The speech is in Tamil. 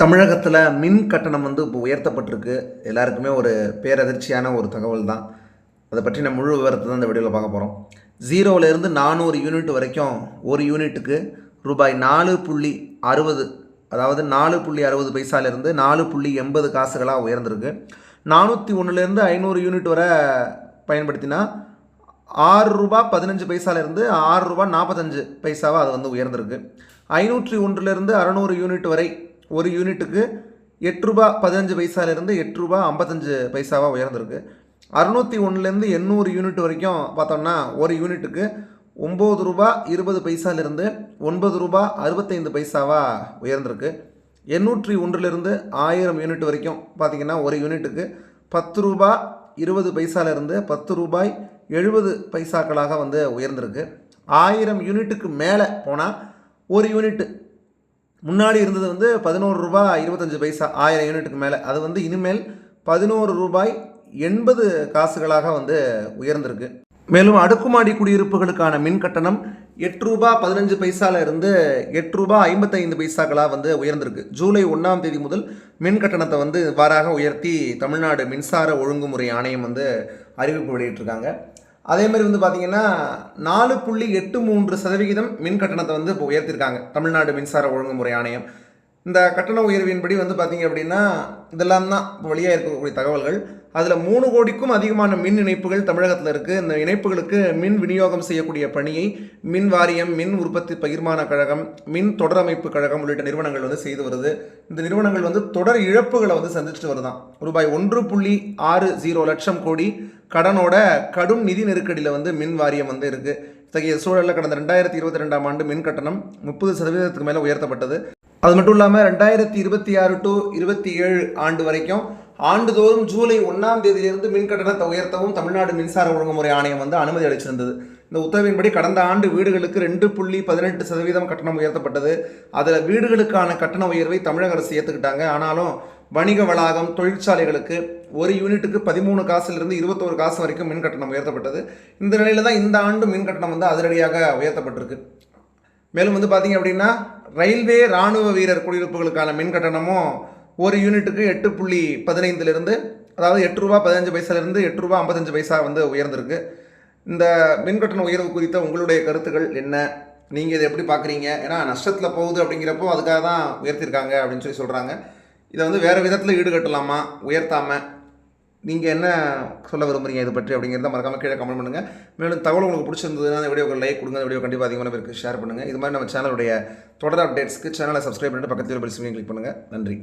தமிழகத்தில் மின் கட்டணம் வந்து இப்போ உயர்த்தப்பட்டிருக்கு. எல்லாருக்குமே ஒரு பேரதிர்ச்சியான ஒரு தகவல் தான் அதை பற்றி நம்ம முழு விவரத்தை தான் இந்த வீடியோவில் பார்க்க போகிறோம் ஜீரோவிலேருந்து நானூறு யூனிட் வரைக்கும் ஒரு யூனிட்டுக்கு ரூபாய் நாலு புள்ளி அறுபது அதாவது நாலு புள்ளி அறுபது பைசாலேருந்து நாலு புள்ளி எண்பது காசுகளாக உயர்ந்திருக்கு. நானூற்றி ஒன்றுலேருந்து ஐநூறு யூனிட் வரை பயன்படுத்தினா ஆறு ரூபா பதினஞ்சு பைசாலேருந்து ஆறு ரூபா நாற்பத்தஞ்சு பைசாவாக அது வந்து உயர்ந்திருக்கு. ஐநூற்றி ஒன்றுலேருந்து அறநூறு யூனிட் வரை ஒரு யூனிட்டுக்கு எட்டு ரூபா பதினஞ்சு பைசாலேருந்து எட்டு ரூபா ஐம்பத்தஞ்சு பைசாவாக உயர்ந்திருக்கு. அறுநூற்றி ஒன்றுலேருந்து எண்ணூறு யூனிட் வரைக்கும் பார்த்தோம்னா ஒரு யூனிட்டுக்கு ஒம்பது ரூபா இருபது பைசாலிருந்து ஒன்பது ரூபா அறுபத்தைந்து பைசாவாக உயர்ந்திருக்கு. எண்ணூற்றி ஒன்றிலிருந்து ஆயிரம் யூனிட் வரைக்கும் பார்த்தீங்கன்னா ஒரு யூனிட்டுக்கு பத்து ரூபா இருபது பைசாலிருந்து பத்து ரூபாய் எழுபது பைசாக்களாக வந்து உயர்ந்திருக்கு. ஆயிரம் யூனிட்டுக்கு மேலே போனால் ஒரு யூனிட்டு முன்னாடி இருந்தது வந்து பதினோரு ரூபாய் இருபத்தஞ்சி பைசா ஆயிரம் யூனிட்டுக்கு மேலே. அது வந்து இனிமேல் பதினோரு ரூபாய் எண்பது காசுகளாக வந்து உயர்ந்திருக்கு. மேலும் அடுக்குமாடி குடியிருப்புகளுக்கான மின் கட்டணம் எட்டு ரூபா பதினஞ்சு பைசால இருந்து எட்டு ரூபா ஐம்பத்தைந்து பைசாக்களாக வந்து உயர்ந்திருக்கு. ஜூலை ஒன்றாம் தேதி முதல் மின் கட்டணத்தை வந்து இவ்வாறாக உயர்த்தி தமிழ்நாடு மின்சார ஒழுங்குமுறை ஆணையம் வந்து அறிவிப்பு வெளியிட்டிருக்காங்க. அதே மாதிரி வந்து பார்த்தீங்கன்னா நாலு புள்ளி எட்டு மூன்று சதவிகிதம் மின் கட்டணத்தை வந்து இப்போ உயர்த்திருக்காங்க. தமிழ்நாடு மின்சார ஒழுங்குமுறை ஆணையம். இந்த கட்டண உயர்வின்படி வந்து பார்த்தீங்க அப்படின்னா இதெல்லாம் தான் இப்போ வழியாக இருக்கக்கூடிய தகவல்கள். அதில் மூணு கோடிக்கும் அதிகமான மின் இணைப்புகள் தமிழகத்தில் இருக்குது இந்த இணைப்புகளுக்கு மின் விநியோகம் செய்யக்கூடிய பணியை மின் வாரியம் மின் உற்பத்தி பகிர்மான கழகம் மின் தொடரமைப்பு கழகம் உள்ளிட்ட நிறுவனங்கள் வந்து செய்து வருது. இந்த நிறுவனங்கள் வந்து தொடர் இழப்புகளை வந்து சந்திச்சுட்டு வருதான். ரூபாய் ஒன்று புள்ளி ஆறு ஜீரோ லட்சம் கோடி கடனோட கடும் நிதி நெருக்கடியில் வந்து மின் வாரியம் வந்து இருக்குது இத்தகைய சூழலில் கடந்த ரெண்டாயிரத்தி இருபத்தி ரெண்டாம் ஆண்டு மின் கட்டணம் முப்பது சதவீதத்துக்கு மேலே உயர்த்தப்பட்டது. அது மட்டும் இல்லாமல் ரெண்டாயிரத்தி இருபத்தி ஆறு டு இருபத்தி ஏழு ஆண்டு வரைக்கும் ஆண்டுதோறும் ஜூலை ஒன்றாம் தேதியிலிருந்து மின் கட்டணத்தை உயர்த்தவும் தமிழ்நாடு மின்சார ஒழுங்குமுறை ஆணையம் வந்து அனுமதி அளிச்சிருந்தது. இந்த உத்தரவின்படி கடந்த ஆண்டு வீடுகளுக்கு ரெண்டு புள்ளி பதினெட்டு சதவீதம் கட்டணம் உயர்த்தப்பட்டது. அதில் வீடுகளுக்கான கட்டண உயர்வை தமிழக அரசு ஏற்றுக்கிட்டாங்க ஆனாலும் வணிக வளாகம் தொழிற்சாலைகளுக்கு ஒரு யூனிட்டுக்கு பதிமூணு காசுலேருந்து இருபத்தோரு காசு வரைக்கும் மின் கட்டணம் உயர்த்தப்பட்டது. இந்த நிலையில் தான் இந்த ஆண்டு மின் கட்டணம் வந்து அதிரடியாக உயர்த்தப்பட்டிருக்கு. மேலும் வந்து பார்த்தீங்க அப்படின்னா ரயில்வே ராணுவ வீரர் குடியிருப்புகளுக்கான மின் கட்டணமும் ஒரு யூனிட்டுக்கு எட்டு புள்ளி பதினைந்துலேருந்து அதாவது எட்டு ரூபா பதினஞ்சு பைசாலேருந்து எட்டு ரூபா ஐம்பத்தஞ்சு பைசா வந்து உயர்ந்திருக்கு. இந்த மின் கட்டண உயர்வு குறித்த உங்களுடைய கருத்துக்கள் என்ன? நீங்கள் இதை எப்படி பார்க்குறீங்க? ஏன்னா நஷ்டத்தில் போகுது அப்படிங்கிறப்போ அதுக்காக தான் உயர்த்திருக்காங்க அப்படின்னு சொல்லி சொல்கிறாங்க இதை வந்து வேறு விதத்தில் ஈடுகட்டலாமா? உயர்த்தாமல் நீங்கள் என்ன சொல்ல விரும்புறீங்க இதை பற்றி அப்படிங்கிறத மறக்காம கீழே கமெண்ட் பண்ணுங்கள் மேலும் தகவல் உங்களுக்கு பிடிச்சிருந்ததுன்னா அந்த வீடியோக்கு லைக் கொடுங்க. அந்த வீடியோ கண்டிப்பாக அதிகமான பேருக்கு ஷேர் பண்ணுங்கள் இது மாதிரி நம்ம சேனலுடைய தொடர் அப்டேட்ஸ்க்கு சேனலை சப்ஸ்கிரைப் பண்ணிட்டு பக்கத்தில் பெல் சிம்மையும் கிளிக் பண்ணுங்கள் நன்றி.